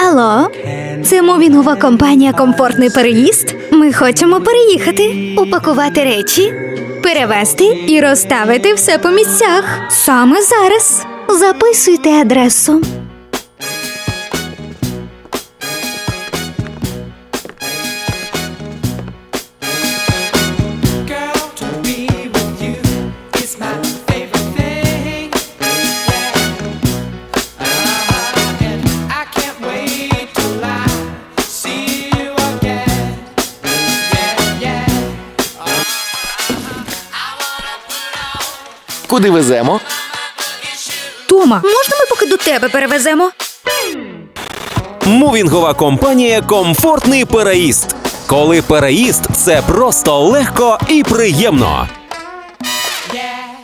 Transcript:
Алло, це мовінгова компанія Комфортний переїзд. Ми хочемо переїхати, упакувати речі, перевезти і розставити все по місцях. Саме зараз. Записуйте адресу. Куди веземо? Тома, можна ми поки до тебе перевеземо? Мувінгова компанія Комфортний переїзд. Коли переїзд це просто легко і приємно.